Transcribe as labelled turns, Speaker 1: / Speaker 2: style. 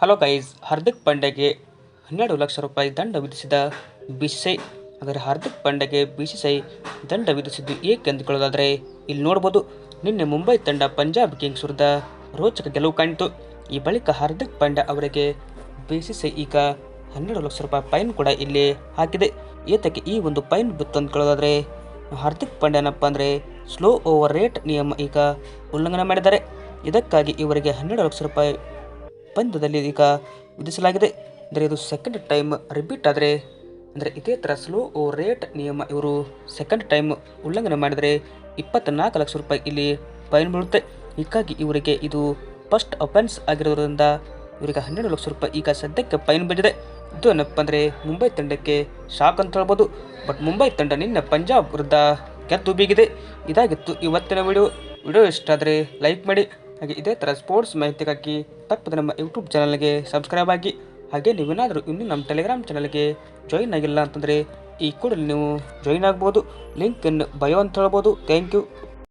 Speaker 1: Hello guys, Hardik ಪಾಂಡ್ಯಗೆ ಹನ್ನೆರಡು ಲಕ್ಷ ರೂಪಾಯಿ ದಂಡ ವಿಧಿಸಿದ ಬಿಸಿಸಿಐ ಅಂದರೆ ಹಾರ್ದಿಕ್ ಪಾಂಡ್ಯಗೆ ಬಿಸಿಸಿಐ ದಂಡ ವಿಧಿಸಿದ್ದು ಏಕೆ ಅಂದುಕೊಳ್ಳೋದಾದರೆ ಇಲ್ಲಿ ನೋಡ್ಬೋದು, ನಿನ್ನೆ ಮುಂಬೈ ತಂಡ ಪಂಜಾಬ್ ಕಿಂಗ್ಸ್ ವಿರುದ್ಧ ರೋಚಕ ಗೆಲುವು ಕಾಣಿತು. ಈ ಬಳಿಕ ಹಾರ್ದಿಕ್ ಪಾಂಡ್ಯ ಅವರಿಗೆ ಬಿಸಿಸಿಐ ಈಗ ಹನ್ನೆರಡು ಲಕ್ಷ ರೂಪಾಯಿ ಫೈನ್ ಕೂಡ ಇಲ್ಲಿ ಹಾಕಿದೆ. ಏತಕ್ಕೆ ಈ ಒಂದು ಫೈನ್ ಬಿತ್ತು ಅಂದ್ಕೊಳ್ಳೋದಾದರೆ ಹಾರ್ದಿಕ್ ಪಾಂಡ್ಯನಪ್ಪ ಅಂದರೆ, ಸ್ಲೋ ಓವರ್ ರೇಟ್ ನಿಯಮ ಈಗ ಉಲ್ಲಂಘನೆ ಮಾಡಿದ್ದಾರೆ. ಇದಕ್ಕಾಗಿ ಇವರಿಗೆ ಹನ್ನೆರಡು ಲಕ್ಷ ರೂಪಾಯಿ ಪಂದ್ಯದಲ್ಲಿ ಈಗ ವಿಧಿಸಲಾಗಿದೆ. ಅಂದರೆ ಇದು ಸೆಕೆಂಡ್ ಟೈಮ್ ರಿಪೀಟ್ ಆದರೆ, ಅಂದರೆ ಇದೇ ಥರ ಸ್ಲೋ ರೇಟ್ ನಿಯಮ ಇವರು ಸೆಕೆಂಡ್ ಟೈಮ್ ಉಲ್ಲಂಘನೆ ಮಾಡಿದರೆ ಇಪ್ಪತ್ತ್ನಾಲ್ಕು ಲಕ್ಷ ರೂಪಾಯಿ ಇಲ್ಲಿ ಫೈನ್ ಬೀಳುತ್ತೆ. ಹೀಗಾಗಿ ಇವರಿಗೆ ಇದು ಫಸ್ಟ್ ಅಫೆನ್ಸ್ ಆಗಿರೋದ್ರಿಂದ ಇವರಿಗೆ ಹನ್ನೆರಡು ಲಕ್ಷ ರೂಪಾಯಿ ಈಗ ಸದ್ಯಕ್ಕೆ ಫೈನ್ ಬಂದಿದೆ ಇದು ಏನಪ್ಪ ಅಂದರೆ ಮುಂಬೈ ತಂಡಕ್ಕೆ ಶಾಕ್ ಅಂತ ಹೇಳ್ಬೋದು. ಬಟ್ ಮುಂಬೈ ತಂಡ ನಿನ್ನೆ ಪಂಜಾಬ್ ವಿರುದ್ಧ ಗೆದ್ದು ಬೀಗಿದೆ. ಇದಾಗಿತ್ತು ಇವತ್ತಿನ ವಿಡಿಯೋ ವಿಡಿಯೋ ಇಷ್ಟ ಆದರೆ ಲೈಕ್ ಮಾಡಿ. ಹಾಗೆ ಇದೇ ಥರ ಸ್ಪೋರ್ಟ್ಸ್ ಮಾಹಿತಿಗಾಗಿ ತಪ್ಪದೆ ನಮ್ಮ ಯೂಟ್ಯೂಬ್ ಚಾನಲ್ಗೆ ಸಬ್ಸ್ಕ್ರೈಬ್ ಆಗಿ, ಹಾಗೆ ನೀವೇನಾದರೂ ಇನ್ನೂ ನಮ್ಮ ಟೆಲಿಗ್ರಾಮ್ ಚಾನಲ್ಗೆ ಜಾಯಿನ್ ಆಗಿಲ್ಲ ಅಂತಂದರೆ ಈ ಕೂಡಲೇ ನೀವು ಜಾಯಿನ್ ಆಗ್ಬೋದು. ಲಿಂಕನ್ನು ಬಯೋ ಅಂತ ಹೇಳ್ಬೋದು. Thank you